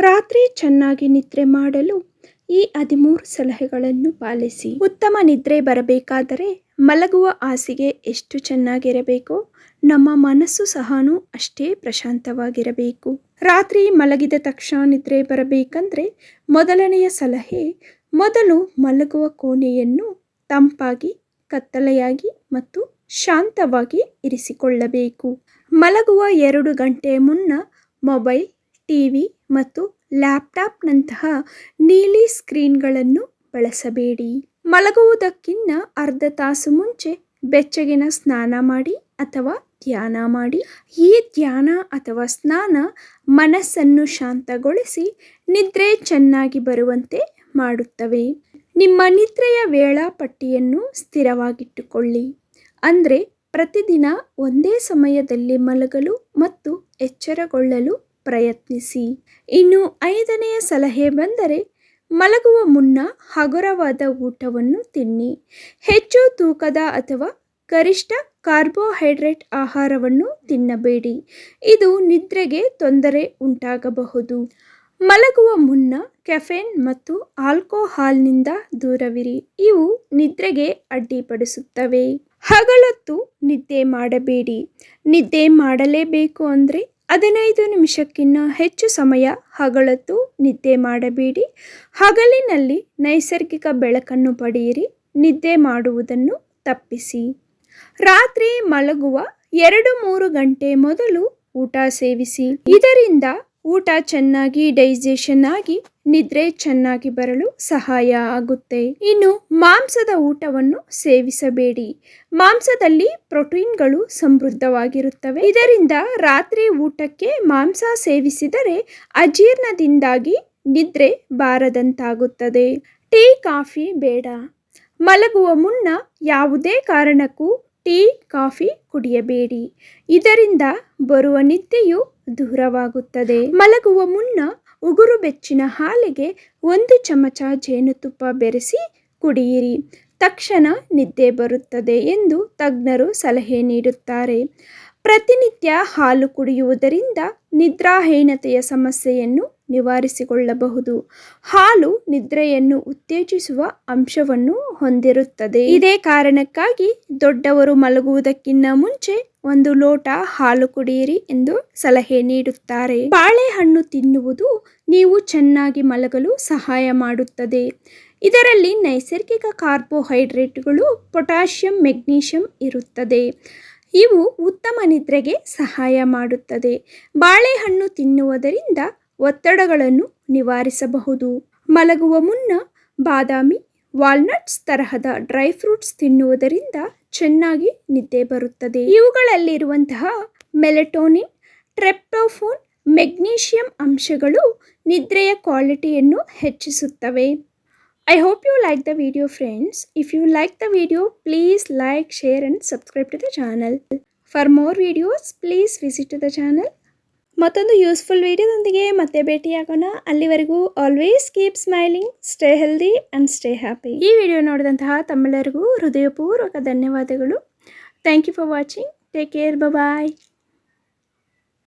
ರಾತ್ರಿ ಚೆನ್ನಾಗಿ ನಿದ್ರೆ ಮಾಡಲು ಈ ಹದಿಮೂರು ಸಲಹೆಗಳನ್ನು ಪಾಲಿಸಿ. ಉತ್ತಮ ನಿದ್ರೆ ಬರಬೇಕಾದರೆ ಮಲಗುವ ಹಾಸಿಗೆ ಎಷ್ಟು ಚೆನ್ನಾಗಿರಬೇಕೋ, ನಮ್ಮ ಮನಸ್ಸು ಸಹಾನು ಅಷ್ಟೇ ಪ್ರಶಾಂತವಾಗಿರಬೇಕು. ರಾತ್ರಿ ಮಲಗಿದ ತಕ್ಷಣ ನಿದ್ರೆ ಬರಬೇಕಂದ್ರೆ ಮೊದಲನೆಯ ಸಲಹೆ, ಮೊದಲು ಮಲಗುವ ಕೋಣೆಯನ್ನು ತಂಪಾಗಿ, ಕತ್ತಲೆಯಾಗಿ ಮತ್ತು ಶಾಂತವಾಗಿ ಇರಿಸಿಕೊಳ್ಳಬೇಕು. ಮಲಗುವ ಎರಡು ಗಂಟೆ ಮುನ್ನ ಮೊಬೈಲ್ ಟಿವಿ ಮತ್ತು ಲ್ಯಾಪ್ಟಾಪ್ನಂತಹ ನೀಲಿ ಸ್ಕ್ರೀನ್ಗಳನ್ನು ಬಳಸಬೇಡಿ. ಮಲಗುವುದಕ್ಕಿಂತ ಅರ್ಧ ತಾಸು ಮುಂಚೆ ಬೆಚ್ಚಗಿನ ಸ್ನಾನ ಮಾಡಿ ಅಥವಾ ಧ್ಯಾನ ಮಾಡಿ. ಈ ಧ್ಯಾನ ಅಥವಾ ಸ್ನಾನ ಮನಸ್ಸನ್ನು ಶಾಂತಗೊಳಿಸಿ ನಿದ್ರೆ ಚೆನ್ನಾಗಿ ಬರುವಂತೆ ಮಾಡುತ್ತವೆ. ನಿಮ್ಮ ನಿದ್ರೆಯ ವೇಳಾಪಟ್ಟಿಯನ್ನು ಸ್ಥಿರವಾಗಿಟ್ಟುಕೊಳ್ಳಿ. ಅಂದರೆ ಪ್ರತಿದಿನ ಒಂದೇ ಸಮಯದಲ್ಲಿ ಮಲಗಲು ಮತ್ತು ಎಚ್ಚರಗೊಳ್ಳಲು ಪ್ರಯತ್ನಿಸಿ. ಇನ್ನು ಐದನೆಯ ಸಲಹೆ ಬಂದರೆ, ಮಲಗುವ ಮುನ್ನ ಹಗುರವಾದ ಊಟವನ್ನು ತಿನ್ನಿ. ಹೆಚ್ಚು ತೂಕದ ಅಥವಾ ಗರಿಷ್ಠ ಕಾರ್ಬೋಹೈಡ್ರೇಟ್ ಆಹಾರವನ್ನು ತಿನ್ನಬೇಡಿ. ಇದು ನಿದ್ರೆಗೆ ತೊಂದರೆ ಉಂಟಾಗಬಹುದು. ಮಲಗುವ ಮುನ್ನ ಕೆಫೆನ್ ಮತ್ತು ಆಲ್ಕೋಹಾಲ್ನಿಂದ ದೂರವಿರಿ. ಇವು ನಿದ್ರೆಗೆ ಅಡ್ಡಿಪಡಿಸುತ್ತವೆ. ಹಗಲೊತ್ತು ನಿದ್ದೆ ಮಾಡಬೇಡಿ. ನಿದ್ದೆ ಮಾಡಲೇಬೇಕು ಅಂದರೆ ಹದಿನೈದು ನಿಮಿಷಕ್ಕಿಂತ ಹೆಚ್ಚು ಸಮಯ ಹಗಳತ್ತು ನಿದ್ದೆ ಮಾಡಬೇಡಿ. ಹಗಲಿನಲ್ಲಿ ನೈಸರ್ಗಿಕ ಬೆಳಕನ್ನು ಪಡೆಯಿರಿ. ನಿದ್ದೆ ಮಾಡುವುದನ್ನು ತಪ್ಪಿಸಿ. ರಾತ್ರಿ ಮಲಗುವ ಎರಡು ಮೂರು ಗಂಟೆ ಮೊದಲು ಊಟ ಸೇವಿಸಿ. ಇದರಿಂದ ಊಟ ಚೆನ್ನಾಗಿ ಡೈಜೆಷನ್ ಆಗಿ, ನಿದ್ರೆ ಚೆನ್ನಾಗಿ ಬರಲು ಸಹಾಯ ಆಗುತ್ತೆ. ಇನ್ನು ಮಾಂಸದ ಊಟವನ್ನು ಸೇವಿಸಬೇಡಿ. ಮಾಂಸದಲ್ಲಿ ಪ್ರೋಟೀನ್ಗಳು ಸಮೃದ್ಧವಾಗಿರುತ್ತವೆ. ಇದರಿಂದ ರಾತ್ರಿ ಊಟಕ್ಕೆ ಮಾಂಸ ಸೇವಿಸಿದರೆ ಅಜೀರ್ಣದಿಂದಾಗಿ ನಿದ್ರೆ ಬಾರದಂತಾಗುತ್ತದೆ. ಟೀ, ಕಾಫಿ ಬೇಡ. ಮಲಗುವ ಮುನ್ನ ಯಾವುದೇ ಕಾರಣಕ್ಕೂ ಟೀ, ಕಾಫಿ ಕುಡಿಯಬೇಡಿ. ಇದರಿಂದ ಬರುವ ನಿದ್ದೆಯು ದೂರವಾಗುತ್ತದೆ. ಮಲಗುವ ಮುನ್ನ ಉಗುರು ಬೆಚ್ಚಿನ ಹಾಲಿಗೆ ಒಂದು ಚಮಚ ಜೇನುತುಪ್ಪ ಬೆರೆಸಿ ಕುಡಿಯಿರಿ. ತಕ್ಷಣ ನಿದ್ದೆ ಬರುತ್ತದೆ ಎಂದು ತಜ್ಞರು ಸಲಹೆ ನೀಡುತ್ತಾರೆ. ಪ್ರತಿನಿತ್ಯ ಹಾಲು ಕುಡಿಯುವುದರಿಂದ ನಿದ್ರಾಹೀನತೆಯ ಸಮಸ್ಯೆಯನ್ನು ನಿವಾರಿಸಿಕೊಳ್ಳಬಹುದು. ಹಾಲು ನಿದ್ರೆಯನ್ನು ಉತ್ತೇಜಿಸುವ ಅಂಶವನ್ನು ಹೊಂದಿರುತ್ತದೆ. ಇದೇ ಕಾರಣಕ್ಕಾಗಿ ದೊಡ್ಡವರು ಮಲಗುವುದಕ್ಕಿಂತ ಮುಂಚೆ ಒಂದು ಲೋಟ ಹಾಲು ಕುಡಿಯಿರಿ ಎಂದು ಸಲಹೆ ನೀಡುತ್ತಾರೆ. ಬಾಳೆಹಣ್ಣು ತಿನ್ನುವುದು ನೀವು ಚೆನ್ನಾಗಿ ಮಲಗಲು ಸಹಾಯ ಮಾಡುತ್ತದೆ. ಇದರಲ್ಲಿ ನೈಸರ್ಗಿಕ ಕಾರ್ಬೋಹೈಡ್ರೇಟ್ಗಳು, ಪೊಟ್ಯಾಷಿಯಂ, ಮೆಗ್ನೀಷಿಯಂ ಇರುತ್ತದೆ. ಇವು ಉತ್ತಮ ನಿದ್ರೆಗೆ ಸಹಾಯ ಮಾಡುತ್ತದೆ. ಬಾಳೆಹಣ್ಣು ತಿನ್ನುವುದರಿಂದ ಒತ್ತಡಗಳನ್ನು ನಿವಾರಿಸಬಹುದು. ಮಲಗುವ ಮುನ್ನ ಬಾದಾಮಿ, ವಾಲ್ನಟ್ಸ್ ತರಹದ ಡ್ರೈ ಫ್ರೂಟ್ಸ್ ತಿನ್ನುವುದರಿಂದ ಚೆನ್ನಾಗಿ ನಿದ್ದೆ ಬರುತ್ತದೆ. ಇವುಗಳಲ್ಲಿರುವಂತಹ ಮೆಲೆಟೋನಿನ್, ಟ್ರೆಪ್ಟೋಫೋನ್, ಮೆಗ್ನೀಷಿಯಂ ಅಂಶಗಳು ನಿದ್ರೆಯ ಕ್ವಾಲಿಟಿಯನ್ನು ಹೆಚ್ಚಿಸುತ್ತವೆ. I hope you like the video friends if you like the video please like share and subscribe to the channel for more videos please visit the channel ಮತ್ತೊಂದು useful ವೀಡಿಯೋದೊಂದಿಗೆ ಮತ್ತೆ ಭೇಟಿಯಾಗೋಣ. ಅಲ್ಲಿವರೆಗೂ always keep smiling stay healthy and stay happy ಈ video ನೋಡಿದಂತಹ ತಮ್ಮೆಲ್ಲರಿಗೂ ಹೃದಯಪೂರ್ವಕ ಧನ್ಯವಾದಗಳು. Thank you for watching take care bye